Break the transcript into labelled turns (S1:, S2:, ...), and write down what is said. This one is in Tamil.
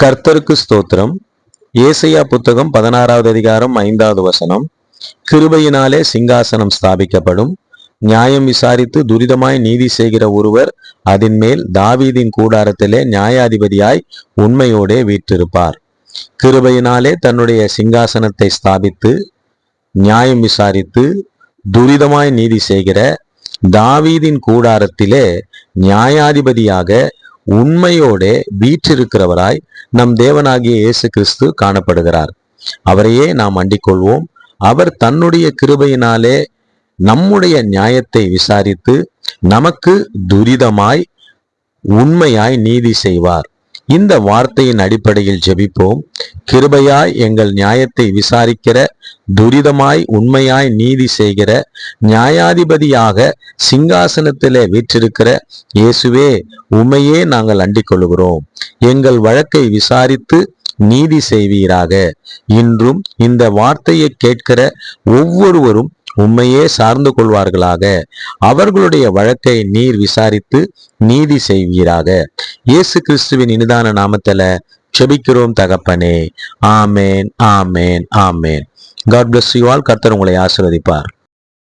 S1: கர்த்தருக்கு ஸ்தோத்திரம். ஏசையா புத்தகம் பதினாறாவது அதிகாரம் ஐந்தாவது வசனம். கிருபையினாலே சிங்காசனம் ஸ்தாபிக்கப்படும். நியாயம் விசாரித்து துரிதமாய் நீதி செய்கிற ஒருவர் அதன் மேல் தாவீதின் கூடாரத்திலே நியாயாதிபதியாய் உண்மையோடே வீற்றிருப்பார். கிருபையினாலே தன்னுடைய சிங்காசனத்தை ஸ்தாபித்து நியாயம் விசாரித்து துரிதமாய் நீதி செய்கிற தாவீதின் கூடாரத்திலே நியாயாதிபதியாக உண்மையோடே வீற்றிருக்கிறவராய் நம் தேவனாகிய இயேசு கிறிஸ்து காணப்படுகிறார். அவரையே நாம் அண்டிக்கொள்வோம். அவர் தன்னுடைய கிருபையினாலே நம்முடைய நியாயத்தை விசாரித்து நமக்கு துரிதமாய் உண்மையாய் நீதி செய்வார். இந்த வார்த்தையின் அடிப்படையில் ஜெபிப்போம். கிருபையாய் எங்கள் நியாயத்தை விசாரிக்கிற துரிதமாய் உண்மையாய் நீதி செய்கிற நியாயாதிபதியாக சிங்காசனத்திலே வீற்றிருக்கிற இயேசுவே உண்மையே நாங்கள் அண்டிக் கொள்கிறோம் எங்கள் வழக்கை விசாரித்து நீதி செய்வீராக. இன்றும் இந்த வார்த்தையை கேட்கிற ஒவ்வொருவரும் உண்மையே சார்ந்து கொள்வார்களாக. அவர்களுடைய வழக்கை நீர் விசாரித்து நீதி செய்வீராக. இயேசு கிறிஸ்துவின் இனிதான நாமத்துல செபிக்கிறோம் தகப்பனே. ஆமேன் ஆமேன் ஆமேன். காட் பிளஸ் யூ ஆல் கர்த்தர் உங்களை ஆசீர்வதிப்பார்.